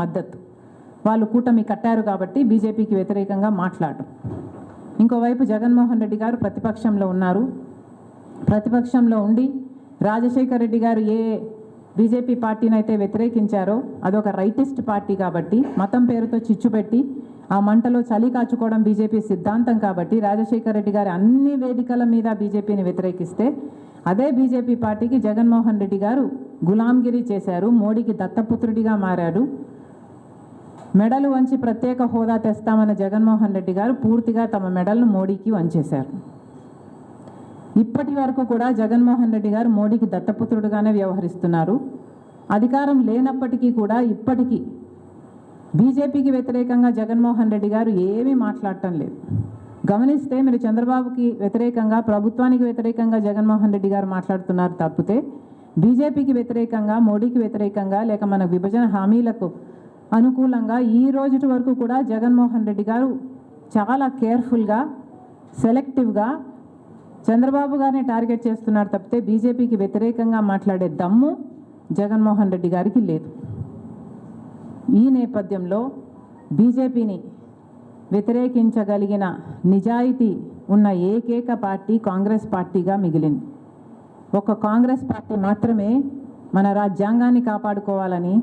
మద్దతు. వాళ్ళు కూటమి కట్టారు కాబట్టి బీజేపీకి వ్యతిరేకంగా మాట్లాడరు ఇంకోవైపు జగన్మోహన్ రెడ్డి గారు ప్రతిపక్షంలో ఉన్నారు. ప్రతిపక్షంలో ఉండి రాజశేఖర రెడ్డి గారు ఏ బీజేపీ పార్టీని అయితే వ్యతిరేకించారో అదొక రైటిస్ట్ పార్టీ కాబట్టి మతం పేరుతో చిచ్చు పెట్టి ఆ మంటలో చలి కాచుకోవడం బీజేపీ సిద్ధాంతం కాబట్టి రాజశేఖర రెడ్డి గారు అన్ని వేదికల మీద బీజేపీని వ్యతిరేకిస్తే అదే బీజేపీ పార్టీకి జగన్మోహన్ రెడ్డి గారు గులాంగిరి చేశారు మోడీకి దత్తపుత్రుడిగా మారారు మెడలు వంచి ప్రత్యేక హోదా తెస్తామన్న జగన్మోహన్ రెడ్డి గారు పూర్తిగా తమ మెడల్ను మోడీకి వంచేశారు. ఇప్పటి వరకు కూడా జగన్మోహన్ రెడ్డి గారు మోడీకి దత్తపుత్రుడుగానే వ్యవహరిస్తున్నారు. అధికారం లేనప్పటికీ కూడా ఇప్పటికీ బీజేపీకి వ్యతిరేకంగా జగన్మోహన్ రెడ్డి గారు ఏమీ మాట్లాడటం లేదు. గమనిస్తే మీరు చంద్రబాబుకి వ్యతిరేకంగా ప్రభుత్వానికి వ్యతిరేకంగా జగన్మోహన్ రెడ్డి గారు మాట్లాడుతున్నారు తప్పితే బీజేపీకి వ్యతిరేకంగా మోడీకి వ్యతిరేకంగా లేక మన విభజన హామీలకు అనుకూలంగా ఈ రోజుటి వరకు కూడా జగన్మోహన్ రెడ్డి గారు చాలా కేర్ఫుల్గా సెలెక్టివ్గా చంద్రబాబు గారిని టార్గెట్ చేస్తున్నారు తప్పితే బీజేపీకి వ్యతిరేకంగా మాట్లాడే దమ్ము జగన్మోహన్ రెడ్డి గారికి లేదు. ఈ నేపథ్యంలో బీజేపీని వ్యతిరేకించగలిగిన నిజాయితీ ఉన్న ఏకైక పార్టీ కాంగ్రెస్ పార్టీగా మిగిలింది. ఒక కాంగ్రెస్ పార్టీ మాత్రమే మన రాజ్యాంగాన్ని కాపాడుకోవాలని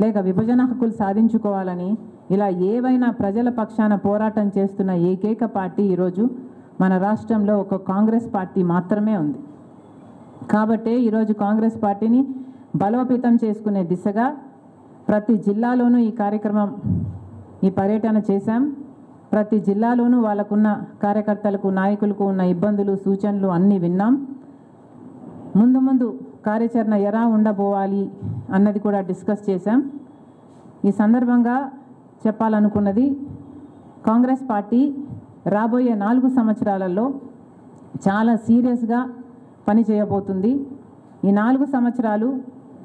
లేక విభజన హక్కులు సాధించుకోవాలని ఇలా ఏవైనా ప్రజల పక్షాన పోరాటం చేస్తున్న ఏకైక పార్టీ ఈరోజు మన రాష్ట్రంలో ఒక కాంగ్రెస్ పార్టీ మాత్రమే ఉంది. కాబట్టే ఈరోజు కాంగ్రెస్ పార్టీని బలోపేతం చేసుకునే దిశగా ప్రతి జిల్లాలోనూ ఈ కార్యక్రమం ఈ పర్యటన చేశాం. ప్రతి జిల్లాలోనూ వాళ్ళకున్న కార్యకర్తలకు నాయకులకు ఉన్న ఇబ్బందులు సూచనలు అన్నీ విన్నాం. ముందు ముందు కార్యాచరణ ఎలా ఉండబోవాలి అన్నది కూడా డిస్కస్ చేశాం. ఈ సందర్భంగా చెప్పాలనుకున్నది కాంగ్రెస్ పార్టీ రాబోయే నాలుగు సంవత్సరాలలో చాలా సీరియస్గా పని చేయబోతుంది ఈ నాలుగు సంవత్సరాలు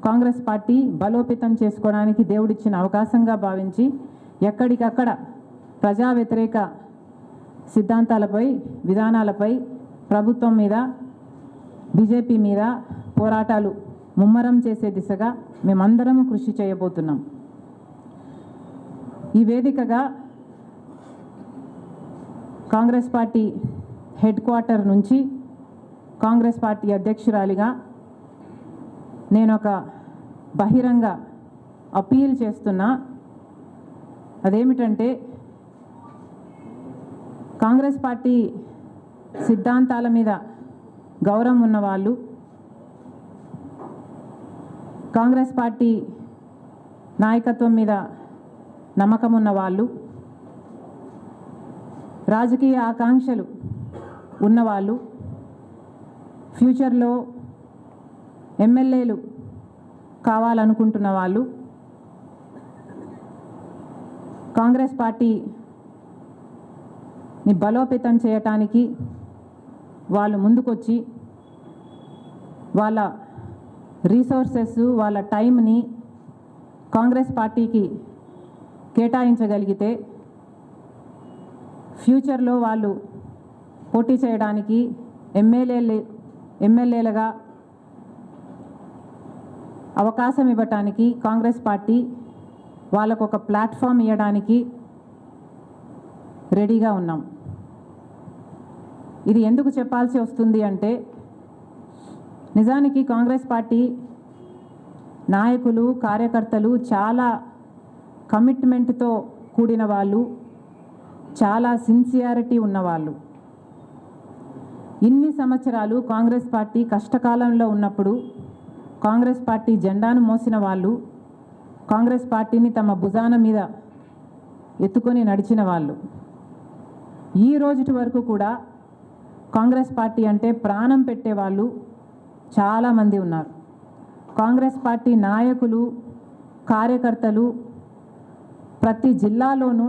కాంగ్రెస్ పార్టీ బలోపేతం చేసుకోవడానికి దేవుడిచ్చిన అవకాశంగా భావించి ఎక్కడికక్కడ ప్రజా వ్యతిరేక సిద్ధాంతాలపై విధానాలపై ప్రభుత్వం మీద బీజేపీ మీద పోరాటాలు ముమ్మరం చేసే దిశగా మేమందరము కృషి చేయబోతున్నాం. ఈ వేదికగా కాంగ్రెస్ పార్టీ హెడ్ క్వార్టర్ నుంచి కాంగ్రెస్ పార్టీ అధ్యక్షురాలిగా నేను ఒక బహిరంగ అపీల్ చేస్తున్నా. అదేమిటంటే కాంగ్రెస్ పార్టీ సిద్ధాంతాల మీద గౌరవం ఉన్నవాళ్ళు కాంగ్రెస్ పార్టీ నాయకత్వం మీద నమ్మకం ఉన్న వాళ్ళు రాజకీయ ఆకాంక్షలు ఉన్నవాళ్ళు ఫ్యూచర్లో ఎమ్మెల్యేలు కావాలనుకుంటున్న వాళ్ళు కాంగ్రెస్ పార్టీని బలోపేతం చేయటానికి వాళ్ళు ముందుకొచ్చి వాళ్ళ రీసోర్సెస్ వాళ్ళ టైంని కాంగ్రెస్ పార్టీకి కేటాయించగలిగితే ఫ్యూచర్లో వాళ్ళు పోటీ చేయడానికి ఎమ్మెల్యేలు ఎమ్మెల్యేలుగా అవకాశం ఇవ్వటానికి కాంగ్రెస్ పార్టీ వాళ్ళకు ఒక ప్లాట్ఫామ్ ఇవ్వడానికి రెడీగా ఉన్నాం. ఇది ఎందుకు చెప్పాల్సి వస్తుంది అంటే నిజానికి కాంగ్రెస్ పార్టీ నాయకులు కార్యకర్తలు చాలా కమిట్మెంట్తో కూడిన వాళ్ళు చాలా సిన్సియారిటీ ఉన్నవాళ్ళు ఇన్ని సంవత్సరాలు కాంగ్రెస్ పార్టీ కష్టకాలంలో ఉన్నప్పుడు కాంగ్రెస్ పార్టీ జెండాను మోసిన వాళ్ళు కాంగ్రెస్ పార్టీని తమ భుజాన మీద ఎత్తుకొని నడిచిన వాళ్ళు. ఈ రోజుటి వరకు కూడా కాంగ్రెస్ పార్టీ అంటే ప్రాణం పెట్టేవాళ్ళు చాలామంది ఉన్నారు. కాంగ్రెస్ పార్టీ నాయకులు కార్యకర్తలు ప్రతి జిల్లాలోనూ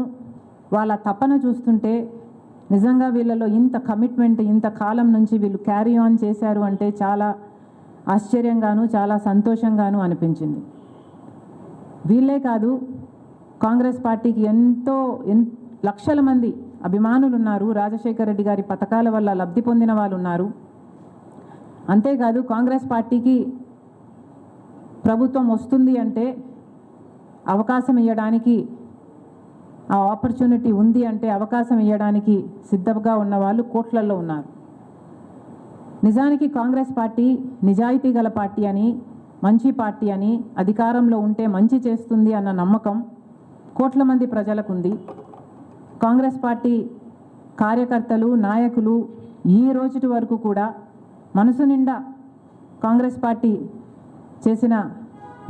వాళ్ళ తపన చూస్తుంటే నిజంగా వీళ్ళలో ఇంత కమిట్మెంట్ ఇంత కాలం నుంచి వీళ్ళు క్యారీ ఆన్ చేశారు అంటే చాలా ఆశ్చర్యంగాను చాలా సంతోషంగాను అనిపించింది. వీళ్ళే కాదు కాంగ్రెస్ పార్టీకి ఎంతో ఎన్ లక్షల మంది అభిమానులు ఉన్నారు రాజశేఖర రెడ్డి గారి పథకాల వల్ల లబ్ధి పొందిన వాళ్ళు ఉన్నారు అంతేకాదు కాంగ్రెస్ పార్టీకి ప్రభుత్వం వస్తుంది అంటే అవకాశం ఇవ్వడానికి ఆ ఆపర్చునిటీ ఉంది అంటే అవకాశం ఇవ్వడానికి సిద్ధంగా ఉన్న వాళ్ళు కోట్లల్లో ఉన్నారు. నిజానికి కాంగ్రెస్ పార్టీ నిజాయితీ గల పార్టీ అని మంచి పార్టీ అని అధికారంలో ఉంటే మంచి చేస్తుంది అన్న నమ్మకం కోట్ల మంది ప్రజలకు ఉంది కాంగ్రెస్ పార్టీ కార్యకర్తలు నాయకులు ఈ రోజుటి వరకు కూడా మనసు నిండా కాంగ్రెస్ పార్టీ చేసిన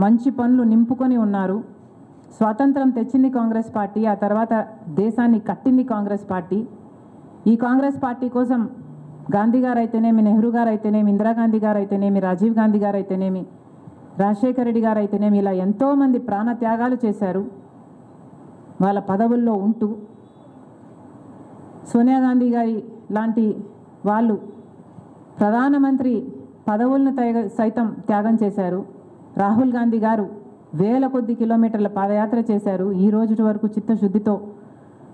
మంచి పనులు నింపుకొని ఉన్నారు. స్వాతంత్రం తెచ్చింది కాంగ్రెస్ పార్టీ ఆ తర్వాత దేశాన్ని కట్టింది కాంగ్రెస్ పార్టీ. ఈ కాంగ్రెస్ పార్టీ కోసం గాంధీ గారు అయితేనేమి నెహ్రూ గారు అయితేనేమి ఇందిరాగాంధీ గారు అయితేనేమి రాజీవ్ గాంధీ గారు అయితేనేమి రాజశేఖర రెడ్డి గారు అయితేనేమి ఇలా ఎంతోమంది ప్రాణ త్యాగాలు చేశారు. వాళ్ళ పదవుల్లో ఉంటూ సోనియా గాంధీ గారి లాంటి వాళ్ళు ప్రధానమంత్రి పదవులను తయ- సైతం త్యాగం చేశారు. రాహుల్ గాంధీ గారు వేల కొద్ది కిలోమీటర్ల పాదయాత్ర చేశారు. ఈ రోజు వరకు చిత్తశుద్ధితో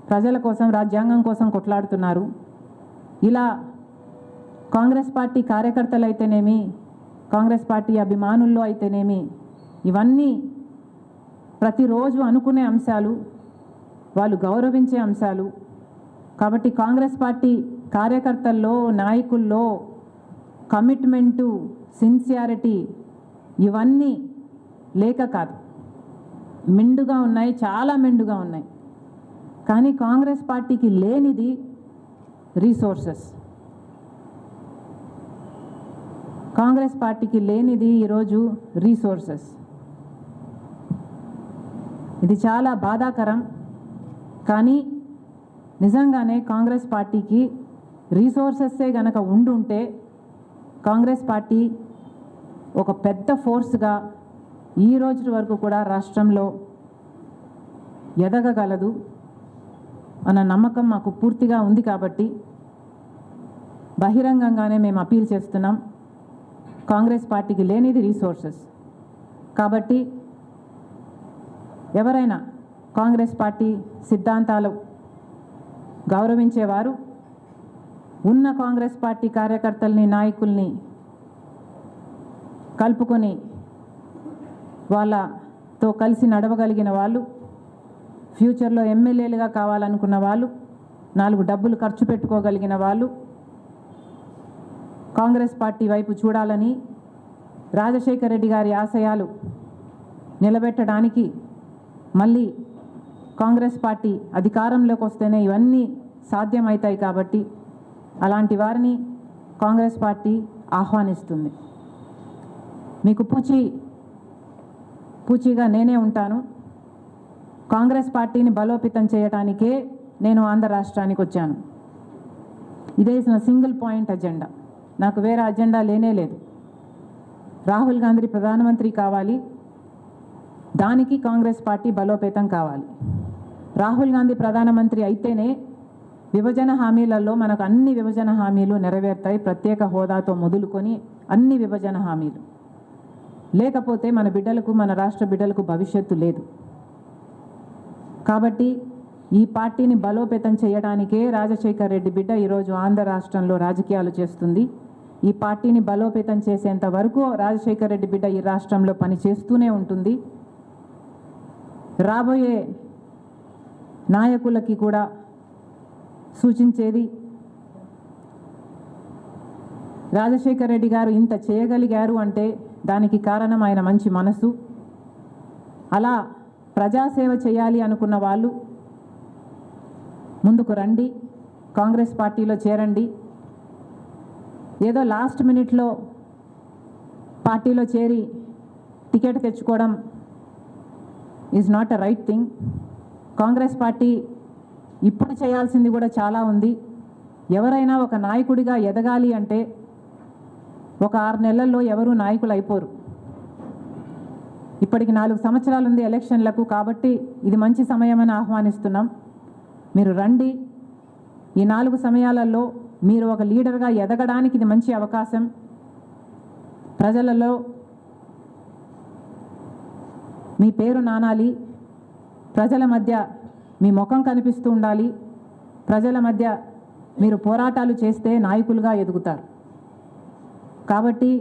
ప్రజల కోసం రాజ్యాంగం కోసం కొట్లాడుతున్నారు. ఇలా కాంగ్రెస్ పార్టీ కార్యకర్తలు అయితేనేమి కాంగ్రెస్ పార్టీ అభిమానుల్లో అయితేనేమి ఇవన్నీ ప్రతిరోజు అనుకునే అంశాలు వాళ్ళు గౌరవించే అంశాలు. కాబట్టి కాంగ్రెస్ పార్టీ కార్యకర్తల్లో నాయకుల్లో కమిట్మెంటు సిన్సియారిటీ ఇవన్నీ లేక కాదు. మెండుగా ఉన్నాయి చాలా మెండుగా ఉన్నాయి. కానీ కాంగ్రెస్ పార్టీకి లేనిది రీసోర్సెస్. కాంగ్రెస్ పార్టీకి లేనిది ఈరోజు రీసోర్సెస్. ఇది చాలా బాధాకరం. కానీ నిజంగానే కాంగ్రెస్ పార్టీకి రీసోర్సెస్సే గనక ఉండుంటే కాంగ్రెస్ పార్టీ ఒక పెద్ద ఫోర్స్గా ఈ రోజు వరకు కూడా రాష్ట్రంలో ఎదగగలదు అన్న నమ్మకం మాకు పూర్తిగా ఉంది కాబట్టి బహిరంగంగానే మేము అపీల్ చేస్తున్నాం. కాంగ్రెస్ పార్టీకి లేనిది రీసోర్సెస్. కాబట్టి ఎవరైనా కాంగ్రెస్ పార్టీ సిద్ధాంతాలు గౌరవించేవారు ఉన్న కాంగ్రెస్ పార్టీ కార్యకర్తల్ని నాయకుల్ని కలుపుకొని వాళ్ళతో కలిసి నడవగలిగిన వాళ్ళు ఫ్యూచర్లో ఎమ్మెల్యేలుగా కావాలనుకున్న వాళ్ళు నాలుగు డబ్బులు ఖర్చు పెట్టుకోగలిగిన వాళ్ళు కాంగ్రెస్ పార్టీ వైపు చూడాలని రాజశేఖర రెడ్డి గారి ఆశయాలు నిలబెట్టడానికి మళ్ళీ కాంగ్రెస్ పార్టీ అధికారంలోకి వస్తేనే ఇవన్నీ సాధ్యమవుతాయి కాబట్టి అలాంటి వారిని కాంగ్రెస్ పార్టీ ఆహ్వానిస్తుంది. మీకు పూచి పూచిగా నేనే ఉంటాను. కాంగ్రెస్ పార్టీని బలోపేతం చేయడానికే నేను ఆంధ్ర రాష్ట్రానికి వచ్చాను. ఇదే నా సింగిల్ పాయింట్ అజెండా. నాకు వేరే అజెండా లేనే లేదు. రాహుల్ గాంధీ ప్రధానమంత్రి కావాలి. దానికి కాంగ్రెస్ పార్టీ బలోపేతం కావాలి. రాహుల్ గాంధీ ప్రధానమంత్రి అయితేనే విభజన హామీలలో మనకు అన్ని విభజన హామీలు నెరవేరుతాయి. ప్రత్యేక హోదాతో మొదలుకొని అన్ని విభజన హామీలు. లేకపోతే మన బిడ్డలకు మన రాష్ట్ర బిడ్డలకు భవిష్యత్తు లేదు. కాబట్టి ఈ పార్టీని బలోపేతం చేయడానికే రాజశేఖర్ రెడ్డి బిడ్డ ఈరోజు ఆంధ్ర రాష్ట్రంలో రాజకీయాలు చేస్తుంది. ఈ పార్టీని బలోపేతం చేసేంత వరకు రాజశేఖర్ రెడ్డి బిడ్డ ఈ రాష్ట్రంలో పని చేస్తూనే ఉంటుంది. రాబోయే నాయకులకి కూడా సూచించేది? రాజశేఖర్ రెడ్డి గారు ఇంత చేయగలిగారు అంటే దానికి కారణం ఆయన మంచి మనసు. అలా ప్రజాసేవ చేయాలి అనుకున్న వాళ్ళు ముందుకు రండి కాంగ్రెస్ పార్టీలో చేరండి. ఏదో లాస్ట్ మినిట్లో పార్టీలో చేరి టికెట్ తెచ్చుకోవడం is not a right thing Congress party ఇప్పుడు చేయాల్సింది కూడా చాలా ఉంది. ఎవరైనా ఒక నాయకుడిగా ఎదగాలి అంటే ఒక ఆరు నెలల్లో ఎవరు నాయకులు అయిపోరు ఇప్పటికి నాలుగు సంవత్సరాలు ఉంది ఎలక్షన్లకు కాబట్టి ఇది మంచి సమయమని ఆహ్వానిస్తున్నాం. మీరు రండి. ఈ నాలుగు సమయాలలో మీరు ఒక లీడర్గా ఎదగడానికి ఇది మంచి అవకాశం. ప్రజలలో మీ పేరు నానాలి. ప్రజల మధ్య మీ ముఖం కనిపిస్తూ ఉండాలి. ప్రజల మధ్య మీరు పోరాటాలు చేస్తే నాయకులుగా ఎదుగుతారు. కాబట్టి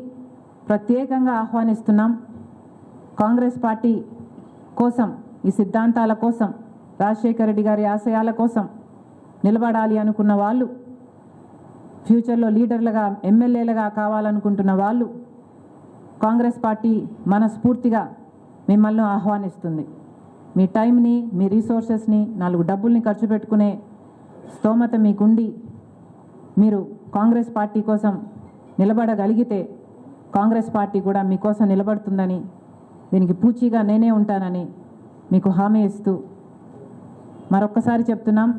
ప్రత్యేకంగా ఆహ్వానిస్తున్నాం కాంగ్రెస్ పార్టీ కోసం ఈ సిద్ధాంతాల కోసం రాజశేఖర రెడ్డి గారి ఆశయాల కోసం నిలబడాలి అనుకున్న వాళ్ళు ఫ్యూచర్లో లీడర్లుగా ఎమ్మెల్యేలుగా కావాలనుకుంటున్న వాళ్ళు కాంగ్రెస్ పార్టీ మనస్ఫూర్తిగా మిమ్మల్ని ఆహ్వానిస్తుంది. మీ టైంని మీ రీసోర్సెస్ని నాలుగు డబ్బుల్ని ఖర్చు పెట్టుకునే స్తోమత మీకుండి మీరు కాంగ్రెస్ పార్టీ కోసం నిలబడగలిగితే కాంగ్రెస్ పార్టీ కూడా మీకోసం నిలబడుతుందని దీనికి పూచీగా నేనే ఉంటానని మీకు హామీ ఇస్తూ మరొక్కసారి చెప్తున్నాం.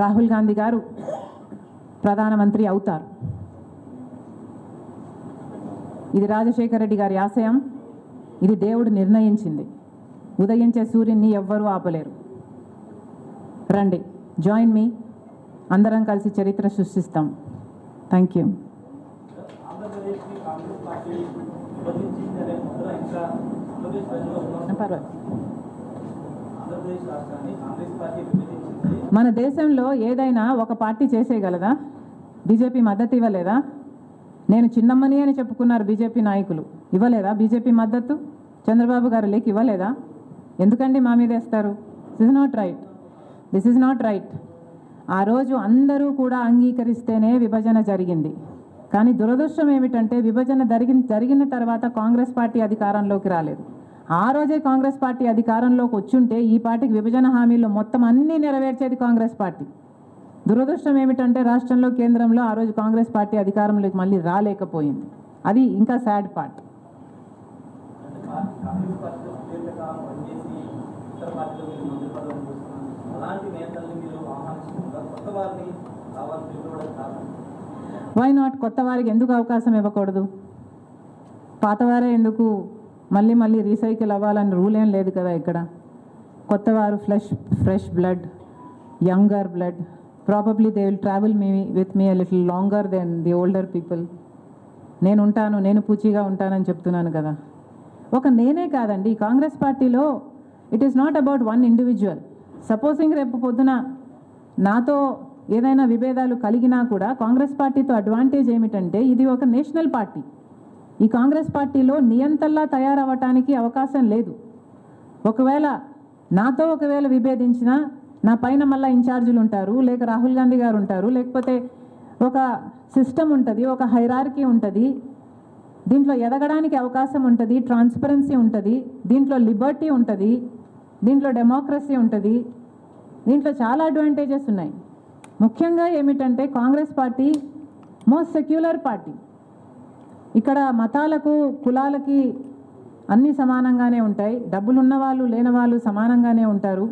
రాహుల్ గాంధీ గారు ప్రధానమంత్రి అవుతారు. ఇది రాజశేఖర రెడ్డి గారి ఆశయం. ఇది దేవుడు నిర్ణయించింది. ఉదయించే సూర్యుని ఎవ్వరూ ఆపలేరు. రండి జాయిన్ మీ అందరం కలిసి చరిత్ర సృష్టిస్తాం. థ్యాంక్ యూ మన దేశంలో ఏదైనా ఒక పార్టీ చేసేయగలదా? బీజేపీ మద్దతు ఇవ్వలేదా? నేను చిన్నమ్మని అని చెప్పుకున్నారు బీజేపీ నాయకులు. ఇవ్వలేదా బీజేపీ మద్దతు? చంద్రబాబు గారు లేక ఇవ్వలేదా? ఎందుకండి మా మీద వేస్తారు? This is not right this is not right ఆ రోజు అందరూ కూడా అంగీకరిస్తేనే విభజన జరిగింది. కానీ దురదృష్టం ఏమిటంటే విభజన జరిగిన జరిగిన తర్వాత కాంగ్రెస్ పార్టీ అధికారంలోకి రాలేదు. ఆ రోజే కాంగ్రెస్ పార్టీ అధికారంలోకి వచ్చుంటే ఈ పార్టీకి విభజన హామీలు మొత్తం అన్నీ నెరవేర్చేది కాంగ్రెస్ పార్టీ. దురదృష్టం ఏమిటంటే రాష్ట్రంలో కేంద్రంలో ఆ రోజు కాంగ్రెస్ పార్టీ అధికారంలోకి మళ్ళీ రాలేకపోయింది. అది ఇంకా సాడ్ పార్ట్ అంటే పా- కాంగ్రెస్ పార్టీలో సుదీర్ఘకాలం పనిచేసి ఇతర పార్టీలో మీరు మంత్రి పదవులు చూస్తున్నారు అలాంటి నేతల్ని మీరు ఆహ్వానిస్తున్నారు కొత్త వారిని కావాలని పిలువడం కారణం వై నాట్ కొత్త వారికి ఎందుకు అవకాశం ఇవ్వకూడదు? పాతవారే ఎందుకు మళ్ళీ మళ్ళీ రీసైకిల్ అవ్వాలని రూల్ ఏం లేదు కదా ఇక్కడ. కొత్తవారు fresh fresh blood younger blood probably they will travel me with me little longer then the older people నేను ఉంటాను నేను పూచీగా ఉంటానని చెప్తున్నాను కదా. ఒక నేనే కాదండి కాంగ్రెస్ పార్టీలో it is not about one individual supposing రేపు పొద్దున నాతో ఏదైనా విభేదాలు కలిగినా కూడా కాంగ్రెస్ పార్టీతో అడ్వాంటేజ్ ఏమిటంటే ఇది ఒక నేషనల్ పార్టీ. ఈ కాంగ్రెస్ పార్టీలో నియంతల్లా తయారవ్వటానికి అవకాశం లేదు. ఒకవేళ నాతో ఒకవేళ విభేదించినా నా పైన మళ్ళీ ఇన్ఛార్జీలు ఉంటారు లేక రాహుల్ గాంధీ గారు ఉంటారు లేకపోతే ఒక సిస్టమ్ ఉంటుంది ఒక హైరార్కీ ఉంటుంది. దీంట్లో ఎదగడానికి అవకాశం ఉంటుంది ట్రాన్స్పరెన్సీ ఉంటుంది దీంట్లో లిబర్టీ ఉంటుంది దీంట్లో డెమోక్రసీ ఉంటుంది దీంట్లో చాలా అడ్వాంటేజెస్ ఉన్నాయి. ముఖ్యంగా ఏమిటంటే Congress party most secular party. ఇక్కడ మతాలకు కులాలకి అన్నీ సమానంగానే ఉంటాయి. డబ్బులు ఉన్నవాళ్ళు లేని వాళ్ళు సమానంగానే ఉంటారు.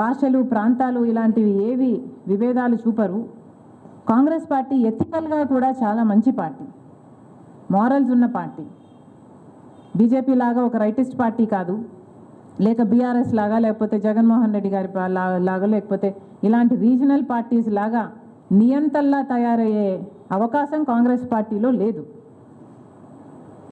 భాషలు ప్రాంతాలు ఇలాంటివి ఏవి విభేదాలు చూపరు. కాంగ్రెస్ పార్టీ ఎథికల్గా కూడా చాలా మంచి పార్టీ. మారల్స్ ఉన్న పార్టీ. బీజేపీ లాగా ఒక రైటిస్ట్ పార్టీ కాదు. లేక బీఆర్ఎస్ లాగా లేకపోతే జగన్మోహన్ రెడ్డి గారి లాగా లేకపోతే ఇలాంటి రీజనల్ పార్టీస్ లాగా నియంతల్లా తయారయ్యే అవకాశం కాంగ్రెస్ పార్టీలో లేదు.